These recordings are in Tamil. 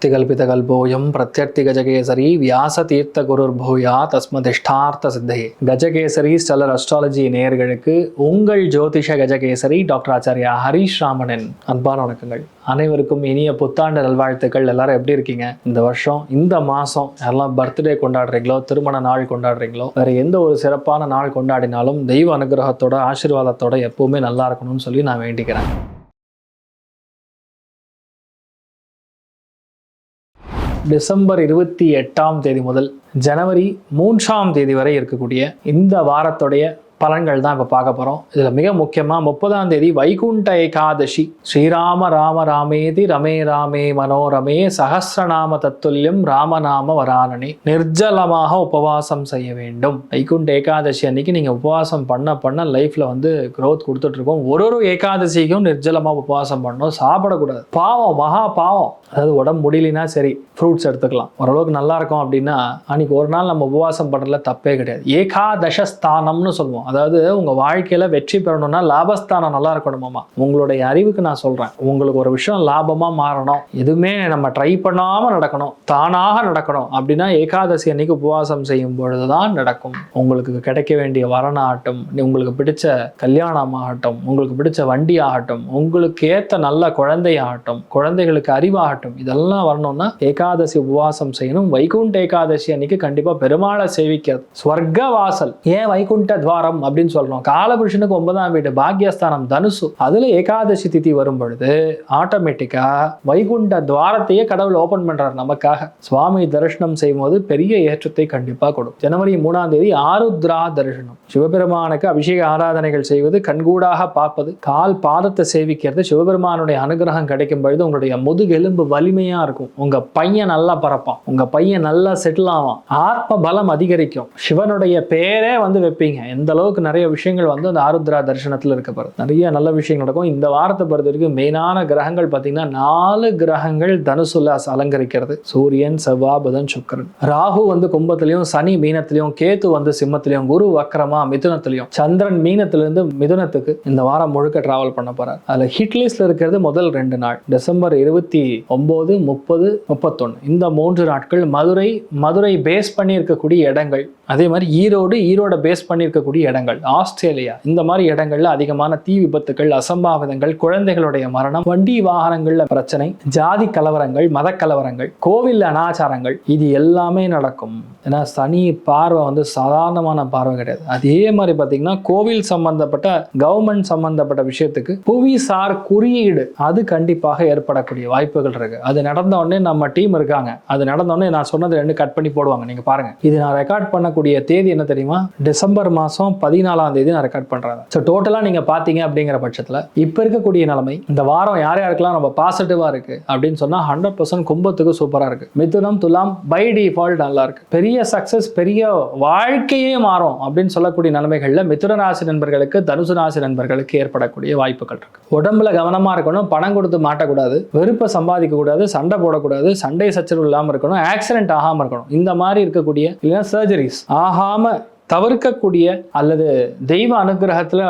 அர்த்திகல்பிதகல்போயம் பிரத்யர்த்தி கஜகேசரி வியாச தீர்த்த குருர் பூயா தஸ்மதிஷ்டார்த்த சித்தையே கஜகேசரி ஸ்டெல்லர் அஸ்ட்ராலஜி நேயர்களுக்கு உங்கள் ஜோதிஷ கஜகேசரி டாக்டர் ஆச்சாரியா ஹரீஷ் ராமனின் அன்பான வணக்கங்கள். அனைவருக்கும் இனிய புத்தாண்டு நல்வாழ்த்துக்கள். எல்லாரும் எப்படி இருக்கீங்க? இந்த வருஷம் இந்த மாதம் யாரெல்லாம் பர்த்டே கொண்டாடுறீங்களோ திருமண நாள் கொண்டாடுறீங்களோ வேற எந்த ஒரு சிறப்பான நாள் கொண்டாடினாலும் தெய்வ அனுகிரகத்தோட ஆசீர்வாதத்தோட எப்பவுமே நல்லா இருக்கணும்னு சொல்லி நான் வேண்டிக்கிறேன். டிசம்பர் இருபத்தி எட்டாம் தேதி முதல் ஜனவரி மூன்றாம் தேதி வரை இருக்கக்கூடிய இந்த வாரத்துடைய பலன்கள் தான் இப்போ பார்க்க போகிறோம் இதில் மிக முக்கியமாக முப்பதாம் தேதி வைகுண்ட ஏகாதசி. ஸ்ரீராம ராம ராமேதி ரமே ராமே மனோரமே சகசிரநாம தத்துல்யம் ராமநாம வராணனே நிர்ஜலமாக உபவாசம் செய்ய வேண்டும். வைகுண்ட ஏகாதசி அன்னைக்கு நீங்கள் உபவாசம் பண்ண பண்ண லைஃப்பில் வந்து க்ரோத் கொடுத்துட்ருக்கோம் ஒரு ஒரு ஏகாதசிக்கும் நிர்ஜலமாக உபவாசம் பண்ணணும். சாப்பிடக்கூடாது. பாவம் மகா பாவம். அதாவது உடம்பு முடியலனா சரி ஃப்ரூட்ஸ் எடுத்துக்கலாம். ஓரளவுக்கு நல்லா இருக்கும் அப்படின்னா அன்னைக்கு ஒரு நாள் நம்ம உபவாசம் பண்ணுறதுல தப்பே கிடையாது. ஏகாதசஸ்தானம்னு சொல்லுவோம். அதாவது உங்கள் வாழ்க்கையில் வெற்றி பெறணும்னா லாபஸ்தானம் நல்லா இருக்கணுமாம்மா உங்களுடைய அறிவுக்கு நான் சொல்கிறேன் உங்களுக்கு ஒரு விஷயம் லாபமாக மாறணும். எதுவுமே நம்ம ட்ரை பண்ணாமல் நடக்கணும். தானாக நடக்கணும். அப்படின்னா ஏகாதசி அன்னைக்கு உபவாசம் செய்யும் பொழுது தான் நடக்கும். உங்களுக்கு கிடைக்க வேண்டிய வரனாகட்டும் உங்களுக்கு பிடிச்ச கல்யாணம் ஆகட்டும் உங்களுக்கு பிடிச்ச வண்டி ஆகட்டும் உங்களுக்கு ஏற்ற நல்ல குழந்தையாகட்டும் குழந்தைகளுக்கு அறிவாகட்டும் இதெல்லாம் வரணும்னா ஏகாதசி உபவாசம் செய்யணும். வைகுண்ட ஏகாதசி அன்னைக்கு கண்டிப்பா பெருமாளை சேவிக்கிறது. ஸ்வர்க்க வாசல் ஏன் வைகுண்ட துவாரம் அப்படின்னு சொல்றோம்? காலபுருஷனுக்கு ஒன்பதாம் வீடு பாக்யஸ்தானம் தனுசு. அதுல ஏகாதசி திதி வரும் பொழுது ஆட்டோமேட்டிக்கா வைகுண்ட துவாரத்தையே கடவுள் ஓபன் பண்றாரு நமக்காக. சுவாமி தரிசனம் செய்யும் போது பெரிய ஏற்றத்தை கண்டிப்பா கொடுக்கும் ஜனவரி மூணாம் தேதி ஆருத்ரா தரிசனம். சிவபெருமானுக்கு அபிஷேக ஆராதனைகள் செய்வது கண்கூடாக பார்ப்பது கால் பாதத்தை சேவிக்கிறது சிவபெருமானுடைய அனுகிரகம் கிடைக்கும் பொழுது உங்களுடைய முதுகெலும்பு வலிமையாக இருக்கும். உங்கள் பையன் நல்லா பறப்பான். உங்கள் பையன் நல்லா செட்டில் ஆவான். ஆத்ம பலம் அதிகரிக்கும். சிவனுடைய பேரே வந்து வைப்பீங்க. எந்த அளவுக்கு நிறைய விஷயங்கள் வந்து அந்த ஆருத்ரா தரிசனத்தில் இருக்க போறது. நிறைய நல்ல விஷயங்கள் நடக்கும். இந்த வாரத்தை பொறுத்த வரைக்கும் மெயினான கிரகங்கள் பார்த்தீங்கன்னா நாலு கிரகங்கள் தனுசுல அலங்கரிக்கிறது. சூரியன் செவ்வாய் புதன் சுக்கரன். ராகு வந்து கும்பத்திலையும் சனி மீனத்திலையும் கேத்து வந்து சிம்மத்திலையும் குரு வக்கரமா மிதுனத்திலையும் சந்திரன் மீனத்திலிருந்து மிதுனத்துக்கு இந்த வாரம் முழுக்க டிராவல் பண்ண போறார். அதுல ஹிட் லிஸ்ட்ல இருக்கிறது முதல் ரெண்டு நாள். டிசம்பர் இருபத்தி ஒம்பது முப்பது முப்பத்தொன்று இந்த மூன்று நாட்கள் மதுரை மதுரை பேஸ் பண்ணியிருக்கக்கூடிய இடங்கள். அதே மாதிரி ஈரோடு ஈரோட பேஸ் பண்ணியிருக்கக்கூடிய இடங்கள். ஆஸ்திரேலியா இந்த மாதிரி இடங்கள்ல அதிகமான தீ விபத்துகள் அசம்பாவிதங்கள் குழந்தைகளுடைய மரணம் வண்டி வாகனங்கள்ல பிரச்சனை ஜாதி கலவரங்கள் மத கலவரங்கள் கோவில் அனாச்சாரங்கள் இது எல்லாமே நடக்கும். ஏன்னா சனி பார்வை வந்து சாதாரணமான பார்வை கிடையாது. அதே மாதிரி பார்த்தீங்கன்னா கோவில் சம்பந்தப்பட்ட கவர்மெண்ட் சம்பந்தப்பட்ட விஷயத்துக்கு புவிசார் குறியீடு அது கண்டிப்பாக ஏற்படக்கூடிய வாய்ப்புகள் இருக்கு. அது நடந்த உடனே நம்ம டீம் இருக்காங்க. அது நடந்த உடனே நான் சொன்னது ரெண்டு கட் பண்ணி போடுவாங்க. நீங்க பாருங்க. இது நான் ரெக்கார்ட் பண்ணக்கூடிய தேதி என்ன தெரியுமா? டிசம்பர் மாசம் பதினாலாம் தேதி நான் ரெக்கார்ட் பண்றேன். ஸோ டோட்டலா நீங்க பாத்தீங்க அப்படிங்கிற பட்சத்துல இப்ப இருக்கக்கூடிய நிலைமை இந்த வாரம் யார் யாருக்கெல்லாம் ரொம்ப பாசிட்டிவா இருக்கு அப்படின்னு சொன்னா ஹண்ட்ரட் பர்சன்ட் கும்பத்துக்கு சூப்பரா இருக்கு. மிதுனம் துலாம் பை டிஃபால்ட் நல்லா இருக்கு. பெரிய சக்சஸ் பெரிய வாழ்க்கையே மாறும் அப்படின்னு சொல்லக்கூடிய நிலைமைகள்ல மிதுன ராசி நண்பர்களுக்கு தனுசு ராசி நண்பர்களுக்கு ஏற்படக்கூடிய வாய்ப்புகள் இருக்கு. உடம்புல கவனமா இருக்கணும் பணம் கொடுத்து மாட்டக்கூடாது. வெறுப்பை சம்பாதிக்க கூடாது சண்டை போடக்கூடாது சண்டை சச்சரவு இல்லாமல் இருக்கணும் ஆக்சிடென்ட் ஆகாம இருக்கணும். இந்த மாதிரி இருக்கக்கூடிய இல்லைன்னா சர்ஜரிஸ் ஆகாம தவிர்க்கக்கூடிய அல்லது தெய்வ அனுகிரகத்தில்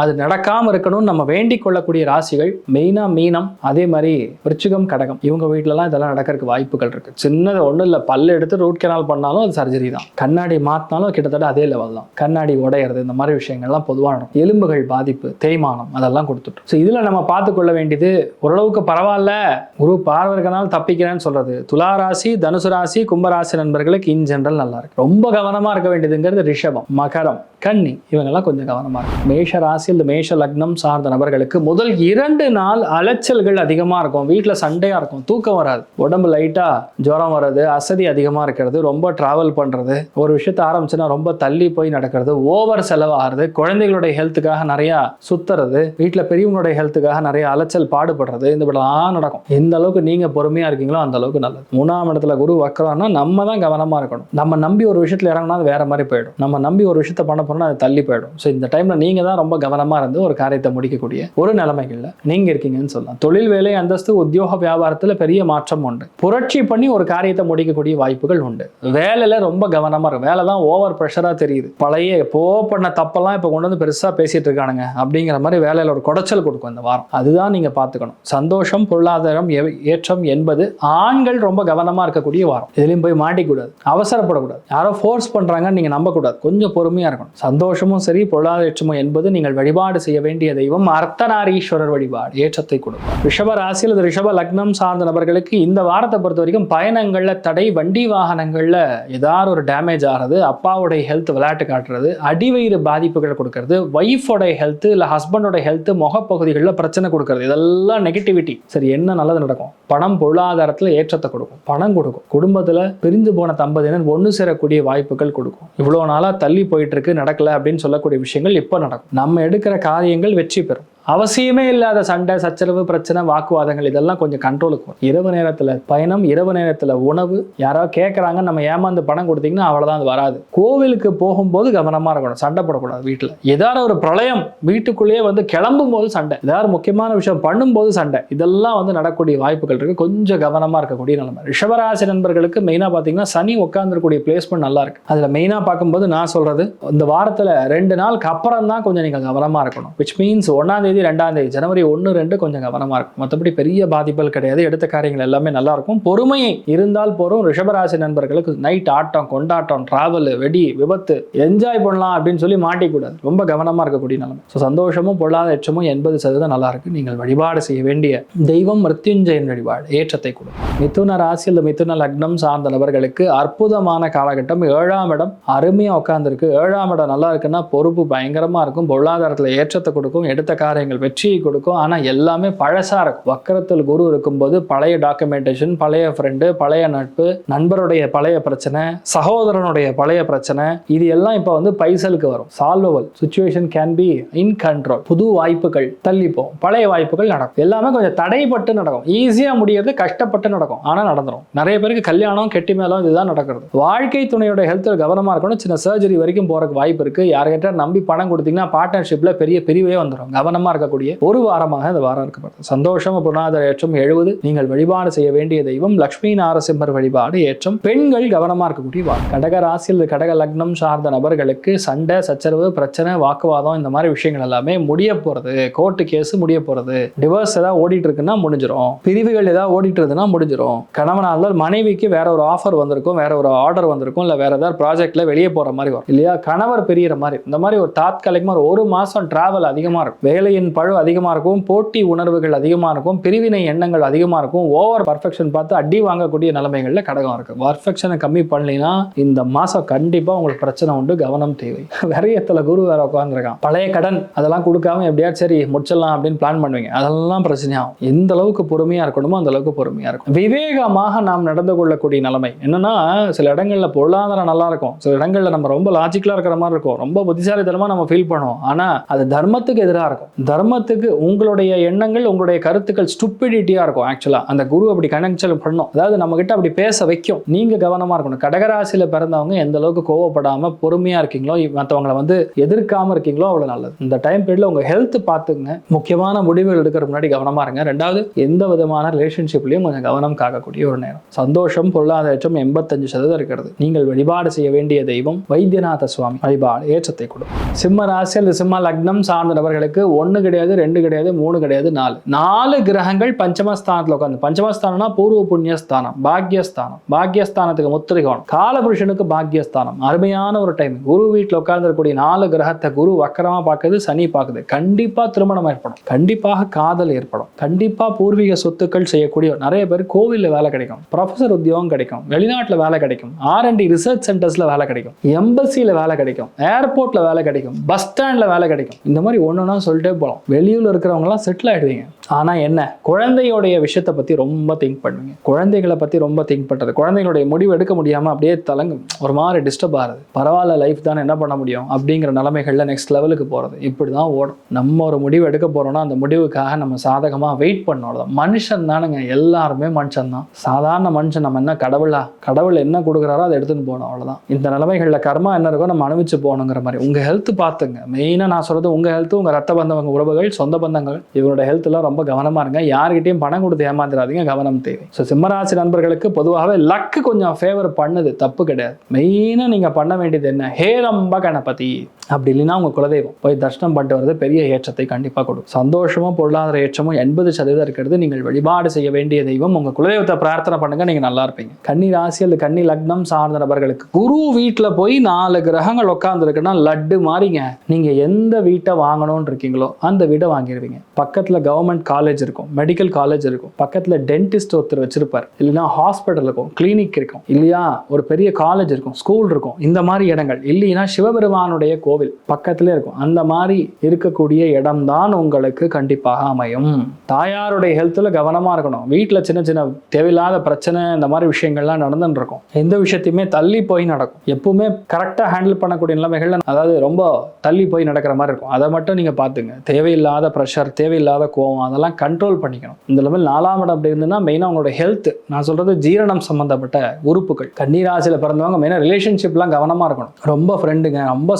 அது நடக்காமல் இருக்கணும்னு நம்ம வேண்டிக் கொள்ளக்கூடிய ராசிகள் மெயினாக மீனம் அதே மாதிரி விருச்சிகம் கடகம். இவங்க வீட்டிலலாம் இதெல்லாம் நடக்கிறதுக்கு வாய்ப்புகள் இருக்குது சின்னது ஒன்றும் இல்லை. பல்லு எடுத்து ரூட் கெனால் பண்ணாலும் அது சர்ஜரி தான். கண்ணாடி மாற்றினாலும் கிட்டத்தட்ட அதே லெவல் தான். கண்ணாடி உடையிறது இந்த மாதிரி விஷயங்கள்லாம் பொதுவாக நடக்கும். எலும்புகள் பாதிப்பு தேய்மானம் அதெல்லாம் கொடுத்துட்டோம் ஸோ இதில் நம்ம பார்த்துக்கொள்ள வேண்டியது ஓரளவுக்கு பரவாயில்ல. குரு பார்வை தப்பிக்கிறேன்னு சொல்கிறது துலா ராசி தனுசு ராசி கும்பராசி நண்பர்களுக்கு இன் ஜென்ரல் நல்லா இருக்கு. ரொம்ப கவனமாக இருக்க வேண்டியதுங்கிறது ரிஷபம் மகரம் கன்னி இவங்கெல்லாம் கொஞ்சம் கவனமாக இருக்கும் மேஷ ராசி இந்த மேஷ லக்னம் சார்ந்த நபர்களுக்கு முதல் இரண்டு நாள் அலைச்சல்கள் அதிகமாக இருக்கும். வீட்டில் சண்டையாக இருக்கும். தூக்கம் வராது. உடம்பு லைட்டாக ஜுரம் வர்றது அசதி அதிகமாக இருக்கிறது ரொம்ப ட்ராவல் பண்ணுறது ஒரு விஷயத்த ஆரம்பிச்சுன்னா ரொம்ப தள்ளி போய் நடக்கிறது ஓவர் செலவாகிறது குழந்தைகளுடைய ஹெல்த்துக்காக நிறையா சுத்துறது வீட்டில் பெரியவங்களுடைய ஹெல்த்துக்காக நிறைய அலைச்சல் பாடுபடுறது இந்த இப்படிலாம் நடக்கும். எந்த அளவுக்கு நீங்கள் பொறுமையா இருக்கீங்களோ அந்த அளவுக்கு நல்லது. மூணாம் இடத்துல குரு வக்கரம்னா நம்ம தான் கவனமாக இருக்கணும். நம்ம நம்பி ஒரு விஷயத்தில் இறங்கினா அது வேற மாதிரி போயிடும். நம்ம நம்ம நம்பி ஒரு விஷயத்த பண்ண போனால் அது தள்ளி போயிடும். ஸோ இந்த டைமில் நீங்கள் தான் ரொம்ப கவனமாக இருந்து ஒரு காரியத்தை முடிக்கக்கூடிய ஒரு நிலைமைகளில் நீங்கள் இருக்கீங்கன்னு சொல்லலாம். தொழில் வேலை அந்தஸ்து உத்தியோக வியாபாரத்தில் பெரிய மாற்றம் உண்டு. புரட்சி பண்ணி ஒரு காரியத்தை முடிக்கக்கூடிய வாய்ப்புகள் உண்டு. வேலையில் ரொம்ப கவனமாக இருக்கும் வேலை தான் ஓவர் ப்ரெஷராக தெரியுது. பழைய எப்போ பண்ண தப்பெல்லாம் இப்போ கொண்டு வந்து பெருசாக பேசிகிட்டு இருக்கானுங்க அப்படிங்கிற மாதிரி வேலையில் ஒரு குடைச்சல் கொடுக்கும் இந்த வாரம். அதுதான் நீங்கள் பார்த்துக்கணும். சந்தோஷம் பொருளாதாரம் ஏற்றம் என்பது ஆண்கள் ரொம்ப கவனமாக இருக்கக்கூடிய வாரம். இதுலையும் போய் மாட்டிக்கூடாது. அவசரப்படக்கூடாது. யாரோ ஃபோர்ஸ் பண்ணுறாங்கன்னு நீங்கள் நம்பக்கூடாது. கொஞ்சம் பொறுமையாக இருக்கணும். சந்தோஷமும் சரி பொருளாதார ஏற்றமும் என்பது நீங்கள் வழிபாடு செய்ய வேண்டிய தெய்வம். அர்த்தநாரீஸ்வரர் வழிபாடு ஏற்றத்தை கொடுக்கும் ரிஷப ராசியில் ரிஷப லக்னம் சார்ந்த நபர்களுக்கு இந்த வாரத்தை பொறுத்த வரைக்கும் பயணங்களில் தடை வண்டி வாகனங்களில் ஏதாவது ஒரு டேமேஜ் ஆகிறது அப்பாவுடைய ஹெல்த் விளையாட்டு காட்டுறது அடிவயிறு பாதிப்புகளை கொடுக்கறது ஒய்ஃபோட ஹெல்த் இல்லை ஹஸ்பண்டோட ஹெல்த் முகப்பகுதிகளில் பிரச்சனை கொடுக்கறது. இதெல்லாம் நெகட்டிவிட்டி சரி என்ன நல்லது நடக்கும்? பணம் பொருளாதாரத்தில் ஏற்றத்தை கொடுக்கும். பணம் கொடுக்கும். குடும்பத்தில் பிரிந்து போன தம்பதியினர் ஒன்று சேரக்கூடிய வாய்ப்புகள் கொடுக்கும். இவ்வளோ நாள் நாளாக தள்ளி போயிட்டு இருக்கு நடக்கல அப்படின்னு சொல்லக்கூடிய விஷயங்கள் இப்போ நடக்கும். நம்ம எடுக்கிற காரியங்கள் வெற்றி பெறும். அவசியமே இல்லாத சண்டை சச்சரவு பிரச்சனை வாக்குவாதங்கள் இதெல்லாம் கொஞ்சம் கண்ட்ரோலுக்கு வரும். இரவு நேரத்தில் பயணம் இரவு நேரத்தில் உணவு யாராவது கேட்குறாங்க நம்ம ஏமாந்து பணம் கொடுத்தீங்கன்னா அவ்வளோதான் அது வராது. கோவிலுக்கு போகும்போது கவனமாக இருக்கணும் சண்டை போடக்கூடாது வீட்டில். ஏதாவது ஒரு பிரளயம் வீட்டுக்குள்ளேயே வந்து கிளம்பும் போது சண்டை. ஏதாவது முக்கியமான விஷயம் பண்ணும்போது சண்டை. இதெல்லாம் வந்து நடக்கக்கூடிய வாய்ப்புகள் இருக்குது கொஞ்சம் கவனமாக இருக்கக்கூடிய நிலைமை. ரிஷபராசி நண்பர்களுக்கு மெயினாக பார்த்தீங்கன்னா சனி உட்காந்துருக்கூடிய பிளேஸ்மெண்ட் நல்லா இருக்கு. அதில் மெயினாக பார்க்கும்போது நான் சொல்கிறது இந்த வாரத்தில் ரெண்டு நாளுக்கு அப்புறம் தான் கொஞ்சம் நீங்கள் கவனமாக இருக்கணும். விச் மீன்ஸ் ஒன்றாந்தேதி தேதி ரெண்டாம் தேதி ஜனவரி ஒன்று ரெண்டு கொஞ்சம் கவனமாக இருக்கும் மற்றபடி பெரிய பாதிப்புகள் கிடையாது. எடுத்த காரியங்கள் எல்லாமே நல்லா இருக்கும். பொறுமையை இருந்தால் போகிறோம் ரிஷபராசி நண்பர்களுக்கு நைட் ஆட்டம் கொண்டாட்டம் டிராவல் வெடி விபத்து என்ஜாய் பண்ணலாம் அப்படின்னு சொல்லி மாட்டிக்கூடாது. ரொம்ப கவனமாக இருக்கக்கூடிய நிலைமை. ஸோ சந்தோஷமும் பொருளாதார எச்சமும் எண்பது சதவீதம் நல்லா இருக்கு. நீங்கள் வழிபாடு செய்ய வேண்டிய தெய்வம் மிருத்யுஞ்சயன் வழிபாடு ஏற்றத்தை கொடு. மிதுன ராசி அல்லது மிதுன லக்னம் சார்ந்த நபர்களுக்கு அற்புதமான காலகட்டம். ஏழாம் இடம் அருமையாக உட்காந்துருக்கு ஏழாம் இடம் நல்லா இருக்குன்னா பொறுப்பு பயங்கரமாக இருக்கும். பொருளாதாரத்தில் ஏற்றத்தை கொடுக்கும். எடுத்த காரியங்கள் வெற்றியை கொடுக்கும். ஆனால் எல்லாமே பழசாக இருக்கும் வக்கரத்தில் குரு இருக்கும்போது பழைய டாக்குமெண்டேஷன் பழைய ஃப்ரெண்டு பழைய நட்பு நண்பருடைய பழைய பிரச்சனை சகோதரனுடைய பழைய பிரச்சனை இது எல்லாம் இப்போ வந்து பைசலுக்கு வரும். Solvable situation can be in control புது வாய்ப்புகள் தள்ளிப்போம். பழைய வாய்ப்புகள் நடக்கும். எல்லாமே கொஞ்சம் தடைப்பட்டு நடக்கும். ஈஸியாக முடியறது கஷ்டப்பட்டு நடக்கும். ஆனால் நடந்துடும் நிறைய பேருக்கு கல்யாணம் கெட்டி மேலும் இதுதான் நடக்கிறது. வாழ்க்கை துணையோட ஹெல்த்தில் கவனமாக இருக்கணும். சின்ன சர்ஜரி வரைக்கும் போறதுக்கு வாய்ப்பு இருக்கு. யார்கிட்ட நம்பி பணம் கொடுத்தீங்கன்னா பார்ட்னர்ஷிப்ல பெரிய பிரிவே வந்துடும் கவனமா இருக்கக்கூடிய ஒரு வாரமாக இந்த வாரம் இருக்கப்படுது சந்தோஷம் பொருளாதார ஏற்றம் எழுபது நீங்கள் வழிபாடு செய்ய வேண்டிய தெய்வம் லக்ஷ்மி நாரசிம்மர் வழிபாடு ஏற்றம் பெண்கள் கவனமா இருக்கக்கூடிய வாரம். கடக ராசியில் கடக லக்னம் சார்ந்த நபர்களுக்கு சண்டை சச்சரவு பிரச்சனை வாக்குவாதம் இந்த மாதிரி விஷயங்கள் எல்லாமே முடிய போகிறது கோர்ட்டு கேஸ் முடிய போகிறது டிவோர்ஸ் ஏதாவது ஓடிட்டு இருக்குன்னா முடிஞ்சிடும் பிரிவுகள் ஏதாவது ஓடிட்டு இருக்குன்னா முடிஞ்சிடும் கணவனாக இருந்தால் மனைவிக்கு வேற ஒரு ஆஃபர் வந்திருக்கும் வேற ஒரு ஆர்டர் வந்திருக்கும் இல்லை வேற ஏதாவது ப்ராஜெக்ட்ல வெளியே போற மாதிரி வரும். இல்லையா? கணவர் பெரியற மாதிரி. இந்த மாதிரி ஒரு தாத்காலிகமாக ஒரு ஒரு மாசம் டிராவல் அதிகமாக இருக்கும். வேலையின் பழு அதிகமாக இருக்கும் போட்டி உணர்வுகள் அதிகமாக இருக்கும் பிரிவினை எண்ணங்கள் அதிகமாக இருக்கும் ஓவர் பர்ஃபெக்ஷன் பார்த்து அடி வாங்கக்கூடிய நிலைமைகளில் கடகம் இருக்கு. பர்ஃபெக்ஷனை கம்மி பண்ணலைன்னா இந்த மாசம் கண்டிப்பா உங்களுக்கு பிரச்சனை உண்டு கவனம் தேவை. விரயத்துல குரு வேற உட்காந்துருக்கான் பழைய கடன் அதெல்லாம் கொடுக்காம எப்படியா சரி முடிச்சிடலாம் அப்படின்னு பிளான் பண்ணுவீங்க. அதெல்லாம் பிரச்சனையாகும். எந்த அளவுக்கு பொறுமையாக இருக்கணுமோ அந்த அளவுக்கு பொறுமையாக இருக்கும். விவேகமாக நாம் நடந்து கொள்ளக்கூடிய நிலைமை என்னன்னா சில இடங்களில் பொருளாதாரம் நல்லா இருக்கும். சில இடங்களில் நம்ம ரொம்ப லாஜிக்கலா இருக்கிற மாதிரி இருக்கும். ரொம்ப புத்திசாலித்தனமாக நம்ம ஃபீல் பண்ணுவோம். ஆனால் அது தர்மத்துக்கு எதிராக இருக்கும். தர்மத்துக்கு உங்களுடைய எண்ணங்கள் உங்களுடைய கருத்துக்கள் ஸ்டூப்பிடிட்டியாக இருக்கும் ஆக்சுவலாக அந்த குரு அப்படி கனெக்ஷன் பண்ணும் அதாவது நம்மக்கிட்ட அப்படி பேச வைக்கும். நீங்கள் கவனமாக இருக்கணும். கடகராசியில் பிறந்தவங்க எந்த அளவுக்கு கோவப்படாமல் பொறுமையாக இருக்கீங்களோ மற்றவங்களை வந்து எதிர்க்காமல் இருக்கீங்களோ அவ்வளோ நல்லது. இந்த டைம் பீரியடில் உங்கள் ஹெல்த் பார்த்துங்க முக்கியமான முடிவுகள் எடுக்கிற முன்னாடி கவனமாக இருங்க. ரெண்டாவது எந்த விதமான ரிலேஷன்ஷிப்லையும் கொஞ்சம் கவனம் காக்கக்கூடிய ஒரு நேரம். சந்தோஷம் பொருளாதாரம் எண்பத்தஞ்சு சதவீதம் இருக்கிறது. நீங்கள் வழிபாடு செய்ய வேண்டிய தெய்வம் வைத்தியநாத சுவாமி. வழிபாடு ஏற்றத்தை கொடுக்கும் சிம்ம ராசி அல்லது சிம்ம லக்னம் சார்ந்த நபர்களுக்கு ஒன்று கிடையாது ரெண்டு கிடையாது மூணு கிடையாது நாலு. நாலு கிரகங்கள் பஞ்சமஸ்தானத்தில் உட்காந்து பஞ்சமஸ்தானம்னா பூர்வ புண்ணியஸ்தானம் பாக்யஸ்தானம். பாக்யஸ்தானத்துக்கு முத்திரிகோணம். காலபுருஷனுக்கு பாக்யஸ்தானம். அருமையான ஒரு டைம் குரு வீட்டில் உட்கார்ந்துருக்கக்கூடிய நாலு கிரகத்தை குரு வக்கரமாக பார்க்குது சனி பார்க்குது. கண்டிப்பா திருமணம் ஏற்படும். கண்டிப்பாக காதல் ஏற்படும். கண்டிப்பாக பூர்வீக சொத்துக்கள் செய்யக்கூடிய நிறைய பேர் கோவிலில் வேலை கிடைக்கும். ப்ரொஃபசர் உத்தியோகம் கிடைக்கும். வெளிநாட்டில் வேலை கிடைக்கும். ஆர்என்டி ரிசர்ச் சென்டர்ஸில் வேலை கிடைக்கும். எம்பசியில் வேலை கிடைக்கும். ஏர்போர்ட்ல வேலை கிடைக்கும். பஸ் ஸ்டாண்ட்ல வேலை கிடைக்கும். இந்த மாதிரி ஒன்றுனா சொல்லிட்டே போகலாம் வரும். வெளியூர்ல இருக்கிறவங்கலாம் செட்டில் ஆயிடுவீங்க. ஆனா என்ன? குழந்தையோடைய விஷயத்தை பத்தி ரொம்ப திங்க் பண்ணுவீங்க. குழந்தைகளை பத்தி ரொம்ப திங்க் பண்றது. குழந்தைகளுடைய முடிவு எடுக்க முடியாம அப்படியே தலங்கும். ஒரு மாதிரி டிஸ்டர்ப் ஆகுது. பரவாயில்ல லைஃப் தானே என்ன பண்ண முடியும்? அப்படிங்கிற நிலைமைகள்ல நெக்ஸ்ட் லெவலுக்கு போறது. இப்படிதான் ஓடும். நம்ம ஒரு முடிவு எடுக்க போறோம்னா அந்த முடிவுக்காக நம்ம சாதகமா வெயிட் பண்ணோம் மனுஷன் தானுங்க. எல்லாருமே மனுஷன் தான். சாதாரண மனுஷன் நம்ம என்ன கடவுளா? கடவுள் என்ன கொடுக்குறாரோ அதை எடுத்துன்னு போகணும். அவ்வளவுதான். இந்த நிலைமைகள்ல கர்மா என்ன இருக்கோ நம்ம அனுபவிச்சு போகணுங்கிற மாதிரி. உங்க ஹெல்த் பார்த்துங்க. மெயினா நான் சொல்றது உங்க ஹெல்த் உங்க ரத்த பந்தவங்க உறவுகள் சொந்த பந்தங்கள் இவரோட ஹெல்த் எல்லாம் ரொம்ப கவனமா இருங்க. யார்கிட்டயும் பணம் கொடுத்து ஏமாந்துடாதீங்க கவனம் தேவை. ஸோ சிம்மராசி நண்பர்களுக்கு பொதுவாகவே லக்கு கொஞ்சம் ஃபேவர் பண்ணுது தப்பு கிடையாது. மெயினாக நீங்கள் பண்ண வேண்டியது என்ன? ஹேரம்ப கணபதி. அப்படி இல்லைன்னா உங்கள் குலதெய்வம் போய் தர்ஷனம் பண்ணிட்டு வரது பெரிய ஏற்றத்தை கண்டிப்பாக கொடுக்கும். சந்தோஷமும் பொருளாதார ஏற்றமும் எண்பது சதவீதம் இருக்கிறது. நீங்கள் வழிபாடு செய்ய வேண்டிய தெய்வம். உங்கள் குலதெய்வத்தை பிரார்த்தனை பண்ணுங்க நீங்கள் நல்லா இருப்பீங்க. கன்னி ராசி அல்லது கன்னி லக்னம் சார்ந்த நபர்களுக்கு குரு வீட்டில் போய் நாலு கிரகங்கள் உட்காந்துருக்குன்னா லட்டு மாறிங்க. நீங்கள் எந்த வீட்டை வாங்கணும்னு இருக்கீங்களோ அந்த வீட்டை வாங்கிடுவீங்க பக்கத்தில் கவர்மெண்ட் காலேஜ் இருக்கும் மெடிக்கல் காலேஜ் இருக்கும். பக்கத்தில் டென்டிஸ்ட் ஒருத்தர் வச்சிருப்பார். இல்லைன்னா ஹாஸ்பிட்டல் இருக்கும் கிளினிக் இருக்கும். இல்லையா? ஒரு பெரிய காலேஜ் இருக்கும் ஸ்கூல் இருக்கும். இந்த மாதிரி இடங்கள். இல்லைன்னா சிவபெருமானுடைய கோவில் பக்கத்துல இருக்கும். அந்த மாதிரி இருக்கக்கூடிய இடம்தான் உங்களுக்கு கண்டிப்பாக அமையும். தாயாருடைய ஹெல்த்ல கவனமா இருக்கணும். வீட்டில் சின்ன சின்ன தேவையில்லாத பிரச்சனை இந்த மாதிரி விஷயங்கள்லாம் நடந்துட்டு இருக்கும். எந்த விஷயத்தையுமே தள்ளி போய் நடக்கும். எப்பவுமே கரெக்டாக ஹேண்டில் பண்ணக்கூடிய நிலைமைகள்ல அதாவது ரொம்ப தள்ளி போய் நடக்கிற மாதிரி இருக்கும். அதை மட்டும் நீங்க பாத்துங்க தேவையில்லாத ப்ரெஷர் தேவையில்லாத கோவம் அதெல்லாம் கண்ட்ரோல் பண்ணிக்கணும். இந்த லெவல் நாலாம் இடம் அப்படி இருந்ததுன்னா மெயினாக உங்களோட ஹெல்த் நான் சொல்றது ஜீரணம் சம்பந்தப்பட்ட உறுப்புகள். கண்ணீராசியில் பிறந்தவங்க மெயினாக ரிலேஷன்ஷிப்லாம் கவனமாக இருக்கணும். ரொம்ப ஃப்ரெண்டுங்க ரொம்ப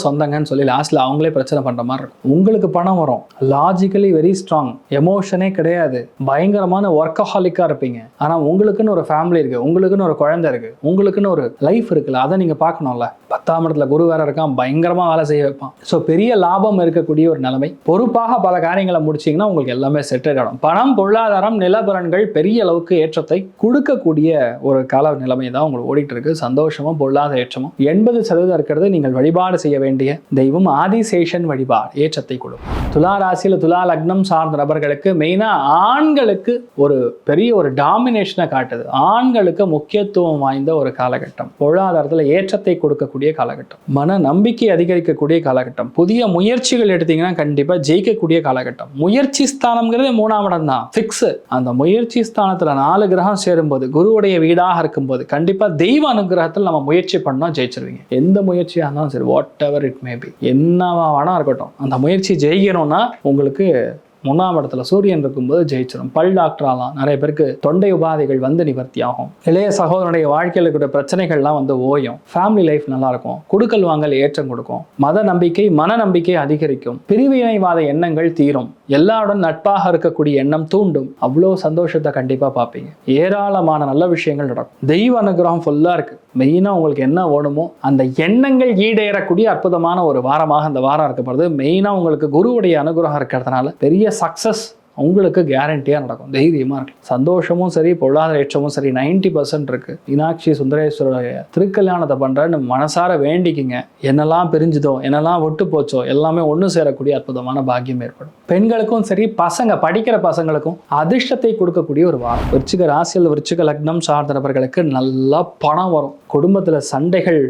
சொல்லி லாஸ்ட்ல அவங்களே பிரச்சனை பண்ற மாதிரி இருக்கும். உங்களுக்கு பணம் வரும். லாஜிக்கலி வெரி ஸ்ட்ராங் எமோஷனே கிடையாது. பயங்கரமான ஒர்க்கஹாலிக்கா இருப்பீங்க. ஆனா உங்களுக்குன்னு ஒரு ஃபேமிலி இருக்கு. உங்களுக்குன்னு ஒரு குழந்தை இருக்கு. உங்களுக்குன்னு ஒரு லைஃப் இருக்குல்ல அதை நீங்க பார்க்கணும்ல. பத்தாம் இடத்துல குரு வேற இருக்கான் பயங்கரமா வேலை செய்ய வைப்பான். ஸோ பெரிய லாபம் இருக்கக்கூடிய ஒரு நிலைமை. பொறுப்பாக பல காரியங்களை முடிச்சீங்கன்னா உங்களுக்கு எல்லாமே செட்டில் ஆகிடும் பணம் பொருளாதாரம் நிலபலன்கள் பெரிய அளவுக்கு ஏற்றத்தை கொடுக்கக்கூடிய ஒரு கால நிலைமை தான் உங்களுக்கு ஓடிட்டு இருக்கு. சந்தோஷமும் பொருளாதார ஏற்றமும். எண்பது சதவீதம் இருக்கிறது நீங்கள் வழிபாடு செய்ய வேண்டிய தெய்வம் ஆதிசேஷன் வழிபாடு ஏற்றத்தை கொடுக்கும். துலா ராசியில் துலா லக்னம் சார்ந்த நபர்களுக்கு மெயினாக ஆண்களுக்கு ஒரு பெரிய ஒரு டாமினேஷனை காட்டுது. ஆண்களுக்கு முக்கியத்துவம் வாய்ந்த ஒரு காலகட்டம். பொருளாதாரத்தில் ஏற்றத்தை கொடுக்கக்கூடிய காலகட்டம். மன நம்பிக்கை அதிகரிக்கக்கூடிய காலகட்டம். புதிய முயற்சிகள் எடுத்தீங்கன்னா கண்டிப்பாக ஜெயிக்கக்கூடிய காலகட்டம். முயற்சி ஸ்தானம்ங்கிறது மூணாம் இடம் தான். ஃபிக்ஸு அந்த முயற்சி ஸ்தானத்தில் நாலு கிரகம் சேரும்போது குருவுடைய வீடாக இருக்கும்போது கண்டிப்பாக தெய்வ அனுகிரகத்தில் நம்ம முயற்சி பண்ணோம் ஜெயிச்சிருவீங்க. எந்த முயற்சியாக இருந்தாலும் சரி whatever it may maybe என்னவா வேணா இருக்கட்டும். அந்த முயற்சி ஜெயிக்கணும்னா உங்களுக்கு மூணாம் இடத்துல சூரியன் இருக்கும்போது ஜெயிச்சிடும் பல் டாக்டராலாம் நிறைய பேருக்கு தொண்டை உபாதைகள் வந்து நிவர்த்தி ஆகும். இளைய சகோதரனுடைய வாழ்க்கையில் இருக்கிற பிரச்சனைகள்லாம் வந்து ஓயும். ஃபேமிலி லைஃப் நல்லா இருக்கும் குடுக்கல் வாங்கல் ஏற்றம் கொடுக்கும். மத நம்பிக்கை மன நம்பிக்கை அதிகரிக்கும். பிரிவினைவாத எண்ணங்கள் தீரும். எல்லாருடன் நட்பாக இருக்கக்கூடிய எண்ணம் தூண்டும். அவ்வளோ சந்தோஷத்தை கண்டிப்பாக பார்ப்பீங்க. ஏராளமான நல்ல விஷயங்கள் நடக்கும். தெய்வ அனுகிரகம் ஃபுல்லாக இருக்குது மெயினாக உங்களுக்கு என்ன வேணுமோ அந்த எண்ணங்கள் ஈடேறக்கூடிய அற்புதமான ஒரு வாரமாக அந்த வாரம் இருக்கப்படுது மெயினாக உங்களுக்கு குருவுடைய அனுகிரகம் இருக்கிறதுனால பெரிய சக்ஸஸ் உங்களுக்கு கேரண்டியாக நடக்கும். தைரியமாக இருக்கும் சந்தோஷமும் சரி பொருளாதார ஏற்றமும் சரி நைன்டி பர்சன்ட் இருக்குது மீனாட்சி சுந்தரேஸ்வரருடைய திருக்கல்யாணத்தை பண்ணுறேன்னு மனசார வேண்டிக்கிங்க. என்னெல்லாம் பிரிஞ்சுதோ என்னெல்லாம் விட்டு போச்சோ எல்லாமே ஒன்று சேரக்கூடிய அற்புதமான பாக்கியம் ஏற்படும். பெண்களுக்கும் சரி பசங்க படிக்கிற பசங்களுக்கும் அதிர்ஷ்டத்தை கொடுக்கக்கூடிய ஒரு வாரம். விருச்சிக ராசியில் விருச்சிக லக்னம் சார்ந்தவர்களுக்கு நல்லா பணம் வரும். குடும்பத்தில் சண்டைகள்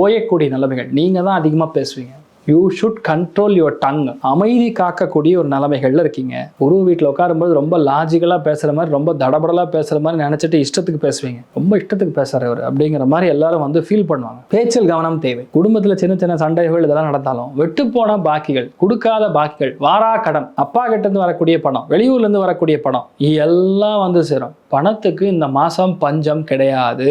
ஓயக்கூடிய நிலைமைகள். நீங்கள் தான் அதிகமாக பேசுவீங்க. You should control your tongue அமைதி காக்கக்கூடிய ஒரு நிலைமைகளில் இருக்கீங்க. குரு வீட்டில் உட்காரும்போது ரொம்ப லாஜிக்கலாக பேசுகிற மாதிரி ரொம்ப தடபடலாக பேசுகிற மாதிரி நினச்சிட்டு இஷ்டத்துக்கு பேசுவீங்க. ரொம்ப இஷ்டத்துக்கு பேசுகிறவர் அப்படிங்கிற மாதிரி எல்லாரும் வந்து ஃபீல் பண்ணுவாங்க. பேச்சில் கவனம் தேவை. குடும்பத்தில் சின்ன சின்ன சண்டைகள் இதெல்லாம் நடந்தாலும் வெட்டு போன பாக்கிகள் கொடுக்காத பாக்கிகள் வாரா கடன் அப்பா கிட்டேருந்து வரக்கூடிய பணம் வெளியூர்லேருந்து வரக்கூடிய பணம் எல்லாம் வந்து சேரும். பணத்துக்கு இந்த மாதம் பஞ்சம் கிடையாது.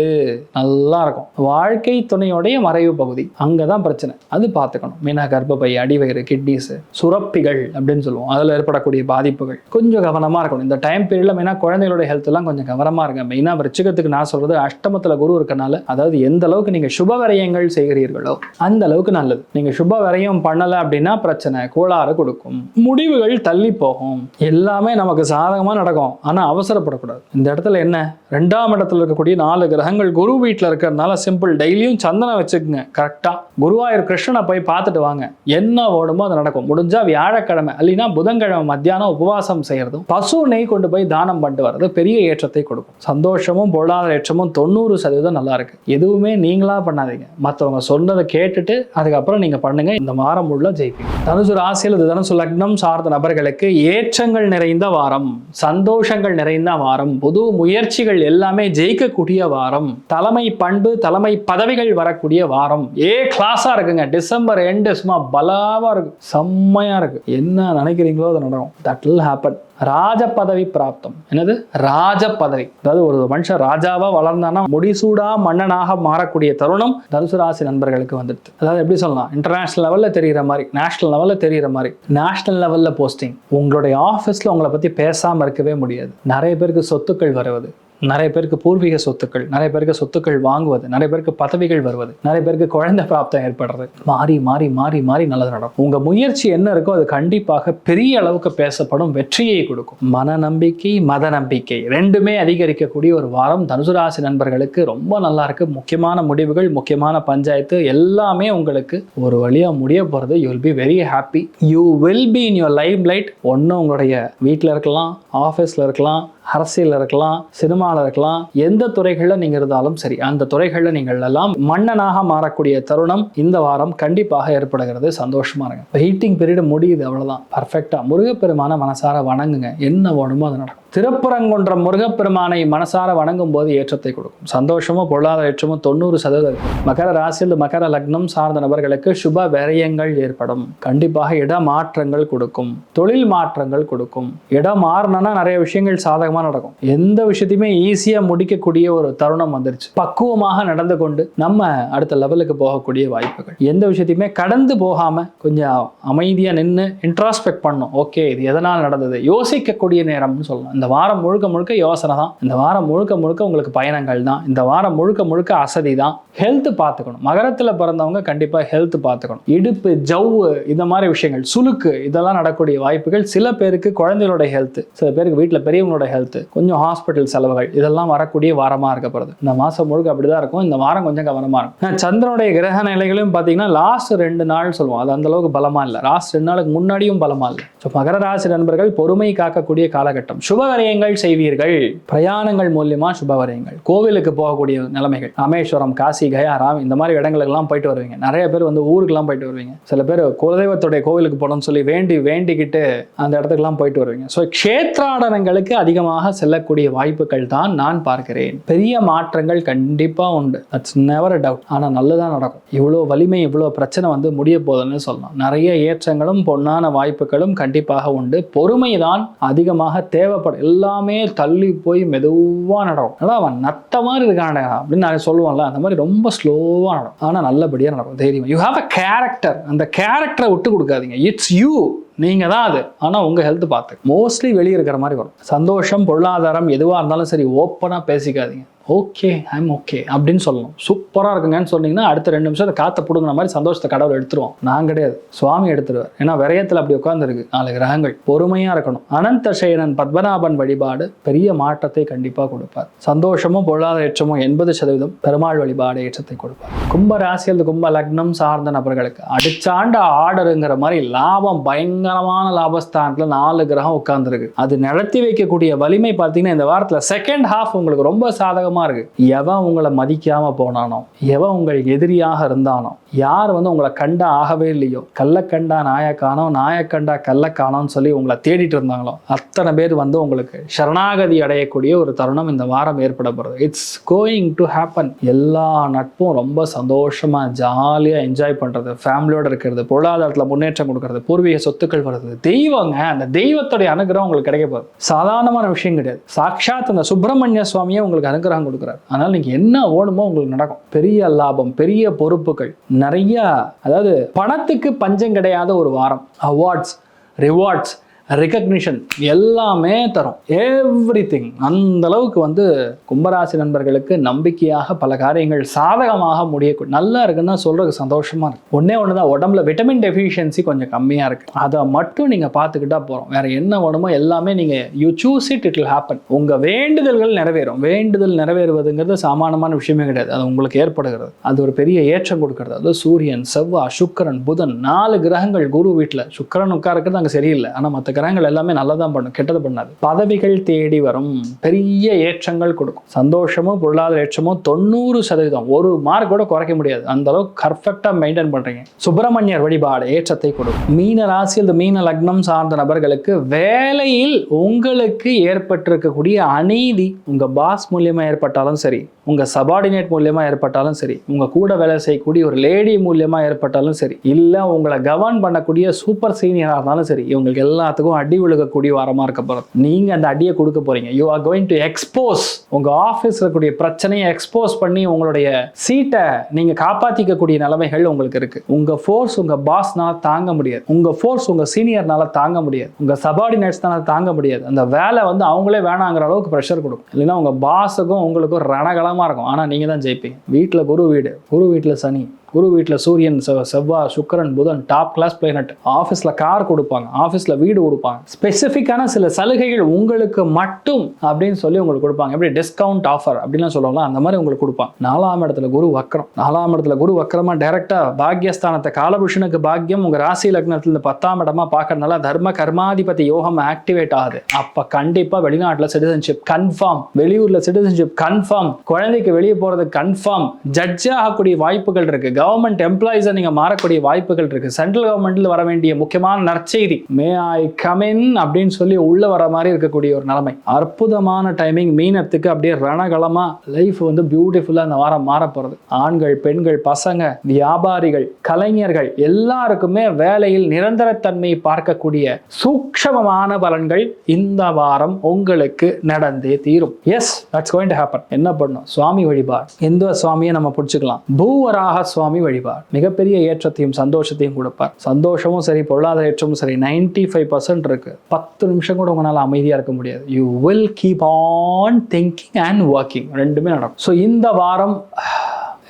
நல்லா இருக்கும் வாழ்க்கை துணையோடைய மறைவு பகுதி. அங்கதான் பிரச்சனை. அது பார்த்துக்கணும். மீனா கர்ப்பப்பை அடிவயிறு கிட்னிஸ் சுரப்பிகள் அப்படின்னு சொல்லுவோம். அதில் ஏற்படக்கூடிய பாதிப்புகள். கொஞ்சம் கவனமாக இருக்கணும். இந்த டைம் பீரியடில் மெயினாக குழந்தைகளோட ஹெல்த்லாம் எல்லாம் கொஞ்சம் கவனமாக இருங்க. மெயினாக விருச்சிகத்துக்கு நான் சொல்கிறது அஷ்டமத்தில் குரு இருக்கனால அதாவது எந்த அளவுக்கு நீங்கள் சுப விரயங்கள் செய்கிறீர்களோ அந்த அளவுக்கு நல்லது. நீங்கள் சுப விரயம் அப்படின்னா பிரச்சனை. கோளாறு கொடுக்கும். முடிவுகள் தள்ளி போகும். எல்லாமே நமக்கு சாதகமாக நடக்கும். ஆனால் அவசரப்படக்கூடாது. இந்த இடத்துல என்ன? ரெண்டாம் இடத்துல இருக்கக்கூடிய நாலு கிரகங்கள் குரு வீட்டில் இருக்கிறதுனால சிம்பிள் டெய்லியும் சந்தனம் வச்சுக்கோங்க. கரெக்டாக குருவாயூர் கிருஷ்ணனை போய் பார்த்துட்டு வாங்க. என்ன ஓடுமோ அது நடக்கும். முடிஞ்சால் வியாழக்கிழமை இல்லைன்னா புதன்கிழமை மத்தியானம் உபவாசம் செய்கிறதும் பசு நெய் கொண்டு போய் தானம் பண்ணிட்டு வர்றது பெரிய ஏற்றத்தை கொடுக்கும். சந்தோஷமும் பொருளாதார ஏற்றமும் தொண்ணூறு சதவீதம் நல்லா இருக்கு. எதுவுமே நீங்களாக பண்ணாதீங்க. மற்றவங்க சொன்னதை கேட்டுட்டு அதுக்கப்புறம் நீங்கள் பண்ணுங்க. இந்த வாரம் உள்ள ஜெயிப்பீங்க. தனுசு ராசியில் தனுசு லக்னம் சார்ந்த நபர்களுக்கு ஏற்றங்கள் நிறைந்த வாரம் சந்தோஷங்கள் நிறைந்த வாரம் புது முயற்சிகள் எல்லாமே ஜெயிக்கக்கூடிய வாரம். தலைமை பண்பு தலைமை பதவிகள் வரக்கூடிய வாரம். ஏ கிளாஸா இருக்குங்க. டிசம்பர் எண்டு சும்மா பலாவா இருக்கு. செம்மையா இருக்கு. என்ன நினைக்கிறீங்களோ அது நடக்கும். தட் வில் ஹேப்பன் ராஜ பதவி பிராப்தம். என்னது? ராஜ பதவி அதாவது ஒரு மனுஷன் ராஜாவா வளர்ந்தானா முடிசூடா மன்னனாக மாறக்கூடிய தருணம் தனுசு ராசி நண்பர்களுக்கு வந்துடுது. அதாவது எப்படி சொல்லலாம்? இன்டர்நேஷனல் லெவல்ல தெரிகிற மாதிரி நேஷனல் லெவல்ல தெரிகிற மாதிரி. நேஷனல் லெவல்ல போஸ்டிங் உங்களுடைய ஆஃபீஸ்ல உங்களை பத்தி பேசாம இருக்கவே முடியாது. நிறைய பேருக்கு சொத்துக்கள் வருவது. நிறைய பேருக்கு பூர்வீக சொத்துக்கள் நிறைய பேருக்கு சொத்துக்கள் வாங்குவது நிறைய பேருக்கு பதவிகள் வருவது நிறைய பேருக்கு குழந்தை பிராப்தம் ஏற்படுறது. மாறி மாறி மாறி மாறி நல்லது நடக்கும். உங்க முயற்சி என்ன இருக்கோ அது கண்டிப்பாக பெரிய அளவுக்கு பேசப்படும் வெற்றியை கொடுக்கும். மன நம்பிக்கை மத நம்பிக்கை ரெண்டுமே அதிகரிக்கக்கூடிய ஒரு வாரம் தனுசு ராசி நண்பர்களுக்கு ரொம்ப நல்லா இருக்கு. முக்கியமான முடிவுகள் முக்கியமான பஞ்சாயத்து எல்லாமே உங்களுக்கு ஒரு வழியா முடிய போறது. You will be very happy you will be in your limelight ஒன்று உங்களுடைய வீட்டில் இருக்கலாம் ஆஃபீஸில் இருக்கலாம் அரசியல் இருக்கலாம் சினிமாவில் இருக்கலாம் எந்த துறைகளில் நீங்கள் இருந்தாலும் சரி அந்த துறைகளில் நீங்கள் எல்லாம் மன்னனாக மாறக்கூடிய தருணம் இந்த வாரம் கண்டிப்பாக ஏற்படுகிறது. சந்தோஷமா இருங்க. வெயிட்டிங் பீரியட் முடியுது அவ்வளவுதான். பர்ஃபெக்டாக முருகப்பெருமான மனசார வணங்குங்க. என்ன வேணுமோ அது நடக்கும். திருப்பரங்குன்ற முருகப்பெருமானை மனசார வணங்கும் போது ஏற்றத்தை கொடுக்கும். சந்தோஷமும் பொருளாதார ஏற்றமும் தொண்ணூறு சதவீதம் மகர ராசியில் மகர லக்னம் சார்ந்த நபர்களுக்கு சுப விரயங்கள் ஏற்படும். கண்டிப்பாக இட மாற்றங்கள் கொடுக்கும். தொழில் மாற்றங்கள் கொடுக்கும். இடம் மாறினா நிறைய விஷயங்கள் சாதகமாக நடக்கும். எந்த விஷயத்தையுமே ஈஸியாக முடிக்கக்கூடிய ஒரு தருணம் வந்துருச்சு. பக்குவமாக நடந்து கொண்டு நம்ம அடுத்த லெவலுக்கு போகக்கூடிய வாய்ப்புகள். எந்த விஷயத்தையுமே கடந்து போகாமல் கொஞ்சம் அமைதியாக நின்று இன்ட்ராஸ்பெக்ட் பண்ணும் ஓகே இது எதனால் நடந்தது? யோசிக்கக்கூடிய நேரம்னு சொல்லலாம். இந்த வாரம் முழுக்க முழுக்க யோசனை தான். இந்த வாரம் முழுக்க முழுக்க உங்களுக்கு பயணங்கள் தான். இந்த வாரம் முழுக்க முழுக்க அசதி தான். ஹெல்த் பார்த்துக்கணும். மகரத்தில் பிறந்தவங்க கண்டிப்பாக ஹெல்த் பார்த்துக்கணும். இடுப்பு ஜவ்வு இந்த மாதிரி விஷயங்கள் சுலுக்கு இதெல்லாம் நடக்கக்கூடிய வாய்ப்புகள் சில பேருக்கு குழந்தைகளோட ஹெல்த் சில பேருக்கு வீட்டில் பெரியவங்களோட ஹெல்த் கொஞ்சம் ஹாஸ்பிட்டல் செலவுகள் இதெல்லாம் வரக்கூடிய வாரமாக இருக்கப்படுது இந்த மாதம் முழுக்க அப்படிதான் இருக்கும். இந்த வாரம் கொஞ்சம் கவனமாக இருக்கும். சந்திரனுடைய கிரக நிலைகளையும் பார்த்தீங்கன்னா லாஸ்ட் ரெண்டு நாள் சொல்லுவோம். அது அந்த அளவுக்கு இல்லை. லாஸ்ட் ரெண்டு நாளுக்கு முன்னாடியும் பலமாக இல்லை. ஸோ மகர ராசி நண்பர்கள் பொறுமை காக்கக்கூடிய காலகட்டம். சுப சுபவரியங்கள் செய்வீர்கள். பிரயாணங்கள் மூலியமா சுபவரியங்கள். கோவிலுக்கு போகக்கூடிய நிலைமைகள். ராமேஸ்வரம் காசி கயா ராம் இந்த மாதிரி இடங்களுக்கெல்லாம் போயிட்டு வருவீங்க. நிறைய பேர் வந்து ஊருக்கெல்லாம் போயிட்டு வருவீங்க. சில பேர் குலதெய்வத்துடைய கோவிலுக்கு போகணும்னு சொல்லி வேண்டி வேண்டிக்கிட்டு அந்த இடத்துக்குலாம் போயிட்டு வருவீங்க. ஸோ க்ஷேத்ராடனங்களுக்கு அதிகமாக செல்லக்கூடிய வாய்ப்புகள் தான் நான் பார்க்கிறேன். பெரிய மாற்றங்கள் கண்டிப்பாக உண்டு. தட்ஸ் நெவர் டவுட் ஆனால் நல்லதாக நடக்கும். இவ்வளோ வலிமை இவ்வளோ பிரச்சனை வந்து முடிய போகுதுன்னு சொல்லலாம். நிறைய ஏற்றங்களும் பொன்னான வாய்ப்புகளும் கண்டிப்பாக உண்டு. பொறுமை தான் அதிகமாக தேவைப்படும். எல்லாமே தள்ளி போய் மெதுவாக நடக்கும். அதான் அவன் நத்த மாதிரி இருக்கான அப்படின்னு நான் சொல்லுவான்ல அந்த மாதிரி ரொம்ப ஸ்லோவாக நடக்கும். ஆனால் நல்லபடியாக நடக்கும் தைரியம். யூ ஹாவ் அ கேரக்டர் அந்த கேரக்டரை விட்டு கொடுக்காதீங்க. இட்ஸ் யூ நீங்கள் தான் அது. ஆனால் உங்கள் ஹெல்த் பார்த்து. மோஸ்ட்லி வெளியே இருக்கிற மாதிரி வரும். சந்தோஷம் பொருளாதாரம் எதுவாக இருந்தாலும் சரி ஓப்பனாக பேசிக்காதீங்க. ஓகே ஐம் ஓகே அப்படின்னு சொல்லணும். சூப்பராக இருக்குங்கன்னு சொன்னீங்கன்னா அடுத்த ரெண்டு நிமிஷம் அதை காற்றை பிடுங்கிற மாதிரி சந்தோஷத்தை கடவுள் எடுத்துருவோம் நான் கிடையாது. சுவாமி எடுத்துருவார். ஏன்னா விரயத்தில் அப்படி உட்காந்துருக்கு நாலு கிரகங்கள். பொறுமையாக இருக்கணும். அனந்த சயனன் பத்மநாபன் வழிபாடு பெரிய மாற்றத்தை கண்டிப்பாக கொடுப்பார். சந்தோஷமும் பொருளாதார ஏற்றமும் எண்பது சதவீதம் பெருமாள் வழிபாடு ஏற்றத்தை கொடுப்பார். கும்ப ராசியில் கும்ப லக்னம் சார்ந்த நபர்களுக்கு அடிச்சாண்ட ஆர்டருங்கிற மாதிரி லாபம் பயங்கர பயங்கரமான லாபஸ்தானத்தில் நாலு கிரகம் உட்கார்ந்துருக்கு. அது நடத்தி வைக்கக்கூடிய வலிமை பார்த்தீங்கன்னா இந்த வாரத்தில் செகண்ட் ஹாஃப் உங்களுக்கு ரொம்ப சாதகமாக இருக்குது எவன் உங்களை மதிக்காமல் போனானோ எவன் உங்கள் எதிரியாக இருந்தானோ யார் வந்து உங்களை கண்டா ஆகவே இல்லையோ கள்ளக்கண்டா நாயக்கானோ நாயக்கண்டா கள்ளக்கானோன்னு சொல்லி உங்களை தேடிட்டு இருந்தாங்களோ அத்தனை பேர் வந்து உங்களுக்கு சரணாகதி அடையக்கூடிய ஒரு தருணம் இந்த வாரம் ஏற்பட போகிறது இட்ஸ் கோயிங் டு ஹேப்பன் எல்லா நட்பும் ரொம்ப சந்தோஷமாக ஜாலியாக என்ஜாய் பண்ணுறது ஃபேமிலியோடு இருக்கிறது பொருளாதாரத்தில் முன்னேற்றம் கொடுக்கறது பூர்வீக சொத்துக்கள் வருது தெய்வங்க அந்த தெய்வத்துடைய அனுகிரகம் உங்களுக்கு கிடைக்க போகுது. சாதாரணமான விஷயம் கிடையாது. சாட்சாத் அந்த சுப்பிரமணிய சுவாமியே உங்களுக்கு அனுகிரகம் கொடுக்குறாரு. அதனால் நீங்கள் என்ன ஓடுமோ உங்களுக்கு நடக்கும். பெரிய லாபம் பெரிய பொறுப்புகள் நிறையா அதாவது பணத்துக்கு பஞ்சம் கிடையாத ஒரு வாரம். அவார்ட்ஸ் ரிவார்ட்ஸ் ரெக்கக்னிஷன் எல்லாமே தரும். எவ்ரி திங் அந்த அளவுக்கு வந்து கும்பராசி நண்பர்களுக்கு நம்பிக்கையாக பல காரியங்கள் சாதகமாக முடியக்கூடிய நல்லா இருக்குன்னு சொல்றதுக்கு சந்தோஷமா இருக்கு. ஒன்னே ஒன்று தான் உடம்புல விட்டமின் டெஃபிஷியன்சி கொஞ்சம் கம்மியாக இருக்கு. அதை மட்டும் நீங்கள் பார்த்துக்கிட்டா போகிறோம் வேற என்ன வேணுமோ எல்லாமே நீங்கள் you choose it it will happen உங்கள் வேண்டுதல்கள் நிறைவேறும். வேண்டுதல் நிறைவேறுவதுங்கிறது சாமானமான விஷயமே கிடையாது. அது உங்களுக்கு ஏற்படுகிறது. அது ஒரு பெரிய ஏற்றம் கொடுக்கறது. அது சூரியன் செவ்வாய் சுக்கிரன் புதன் நாலு கிரகங்கள் குரு வீட்டில் சுக்கரன் உட்காருக்கிறது அங்கே சரியில்லை. ஆனால் மற்ற கிரகங்கள் எல்லாமே நல்லதான் பண்ணும் கெட்டது பண்ணாது. பதவிகள் தேடி வரும் பெரிய ஏற்றங்கள் கொடுக்கும். சந்தோஷமும் பொருளாதார ஏற்றமும் தொண்ணூறு சதவீதம். ஒரு மார்க் கூட குறைக்க முடியாது. அந்த அளவுக்கு பர்ஃபெக்டாக மெயின்டைன் பண்றீங்க. சுப்பிரமணியர் வழிபாடு ஏற்றத்தை கொடுக்கும். மீன ராசி அல்லது மீன லக்னம் சார்ந்த நபர்களுக்கு வேலையில் உங்களுக்கு ஏற்பட்டிருக்கக்கூடிய அநீதி உங்க பாஸ் மூலியமா ஏற்பட்டாலும் சரி உங்கள் சபார்டினேட் மூலியமாக ஏற்பட்டாலும் சரி உங்கள் கூட வேலை செய்யக்கூடிய ஒரு லேடி மூலியமாக ஏற்பட்டாலும் சரி இல்லை உங்களை கவர்ன் பண்ணக்கூடிய சூப்பர் சீனியராக இருந்தாலும் சரி இவங்களுக்கு எல்லாத்துக்கும் அடி விழுகக்கூடிய வாரமாக இருக்க போகிறது நீங்கள் அந்த அடியை கொடுக்க போகிறீங்க you are going to expose உங்கள் ஆஃபீஸில் இருக்கக்கூடிய பிரச்சனையை எக்ஸ்போஸ் பண்ணி உங்களுடைய சீட்டை நீங்கள் காப்பாற்றிக்கக்கூடிய நிலைமைகள் உங்களுக்கு இருக்குது உங்கள் ஃபோர்ஸ் உங்கள் பாஸ்னால் தாங்க முடியாது. உங்கள் ஃபோர்ஸ் உங்கள் சீனியர்னால தாங்க முடியாது. உங்கள் சபார்டினேட்ஸ்னால தாங்க முடியாது. அந்த வேலை வந்து அவங்களே வேணாங்கிற அளவுக்கு ப்ரெஷர் கொடுக்கும். இல்லைன்னா உங்கள் பாஸுக்கும் உங்களுக்கும் ரணகலம் இருக்கும். ஆனால் நீங்கள் தான் ஜெயிப்பீங்க. வீட்டில் குரு வீடு. குரு வீட்டில் சனி. குரு வீட்டில் சூரியன் செவ்- செவ்வாய் சுக்கரன் புதன் டாப் கிளாஸ் பிளானட் ஆஃபீஸில் கார் கொடுப்பாங்க. ஆஃபீஸில் வீடு கொடுப்பாங்க. ஸ்பெசிஃபிக்கான சில சலுகைகள் உங்களுக்கு மட்டும் அப்படின்னு சொல்லி உங்களுக்கு கொடுப்பாங்க. எப்படி? டிஸ்கவுண்ட் ஆஃபர் அப்படின்லாம் சொல்லுவாங்களா அந்த மாதிரி உங்களுக்கு கொடுப்பாங்க. நாலாம் இடத்துல குரு வக்கரம் நாலாம் இடத்துல குரு வக்கரமாக டைரெக்டாக பாக்யஸ்தானத்தை காலபுருஷனுக்கு பாக்கியம் உங்கள் ராசி லக்னத்தில் இருந்து பத்தாம் இடமா பார்க்கறதுனால தர்ம கர்மாதிபதி யோகம் ஆக்டிவேட் ஆகுது. அப்போ கண்டிப்பாக வெளிநாட்டில் சிட்டிசன்ஷிப் கன்ஃபார்ம் வெளியூரில் சிட்டிசன்ஷிப் கன்ஃபார்ம் குழந்தைக்கு வெளியே போகிறது கன்ஃபார்ம் ஜட்ஜ் ஆகக்கூடிய வாய்ப்புகள் இருக்குது கவர்மெண்ட் எம்ப்ளாயிஸை நீங்கள் மாறக்கூடிய வாய்ப்புகள் இருக்கு. சென்ட்ரல் கவர்மெண்ட்ல வர வேண்டிய முக்கியமான நற்செய்தி மே ஐ கம் இன் அப்படின்னு சொல்லி உள்ள வர மாதிரி இருக்கக்கூடிய ஒரு நிலைமை. அற்புதமான டைமிங் மீனத்துக்கு அப்படியே ரணகலமா லைஃப் வந்து பியூட்டிஃபுல்லா இந்த வாரம் மாற போறது. ஆண்கள் பெண்கள் பசங்க வியாபாரிகள் கலைஞர்கள் எல்லாருக்குமே வேலையில் நிரந்தரத்தன்மை பார்க்கக்கூடிய சூக்ஷமமான பலன்கள் இந்த வாரம் உங்களுக்கு நடந்தே தீரும். Yes that's going to happen என்ன பண்ணும் சுவாமி வழிபாடு. எந்த சுவாமியை நம்ம பிடிச்சிக்கலாம்? பூவராக சுவாமி வழிபாடு. மிகப்பெரிய ஏற்றத்தையும் சந்தோஷத்தையும் கொடுப்பார். சந்தோஷமும் சரி பொருளாதார ஏற்றமும் சரி 95% ஃபைவ் பர்சன்ட் இருக்கு. பத்து நிமிஷம் கூட உங்களால் அமைதியா இருக்க முடியாது. You will keep on thinking and working ரெண்டுமே நடக்கும். ஸோ இந்த வாரம்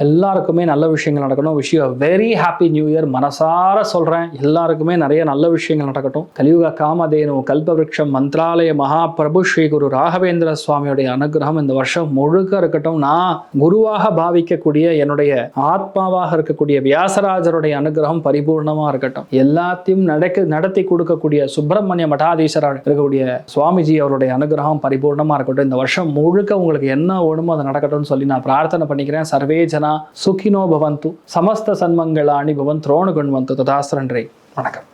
எல்லாருக்குமே நல்ல விஷயங்கள் நடக்கணும். விஷயம் வெரி ஹாப்பி நியூ இயர் மனசார சொல்கிறேன் எல்லாருக்குமே நிறைய நல்ல விஷயங்கள் நடக்கட்டும். கலியுக காமதேனு கல்பவருஷம் மந்த்ராலய மகாபிரபு ஸ்ரீ குரு ராகவேந்திர சுவாமியுடைய அனுகிரகம் இந்த வருஷம் முழுக்க இருக்கட்டும். நான் குருவாக பாவிக்கக்கூடிய என்னுடைய ஆத்மாவாக இருக்கக்கூடிய வியாசராஜருடைய அனுகிரகம் பரிபூர்ணமாக இருக்கட்டும். எல்லாத்தையும் நடக்க நடத்தி கொடுக்கக்கூடிய சுப்பிரமணிய மடாதீஸ்வரர் இருக்கக்கூடிய சுவாமிஜி அவருடைய அனுகிரகம் பரிபூர்ணமாக இருக்கட்டும். இந்த வருஷம் முழுக்க உங்களுக்கு என்ன வேணுமோ அது நடக்கட்டும்னு சொல்லி நான் பிரார்த்தனை பண்ணிக்கிறேன். சர்வே ஜனா சுகினோ பவந்து சமஸ்த சன்மங்களாணி பவன் துரோணு குண்வந்து ததாஸ்திரன்றே வணக்கம்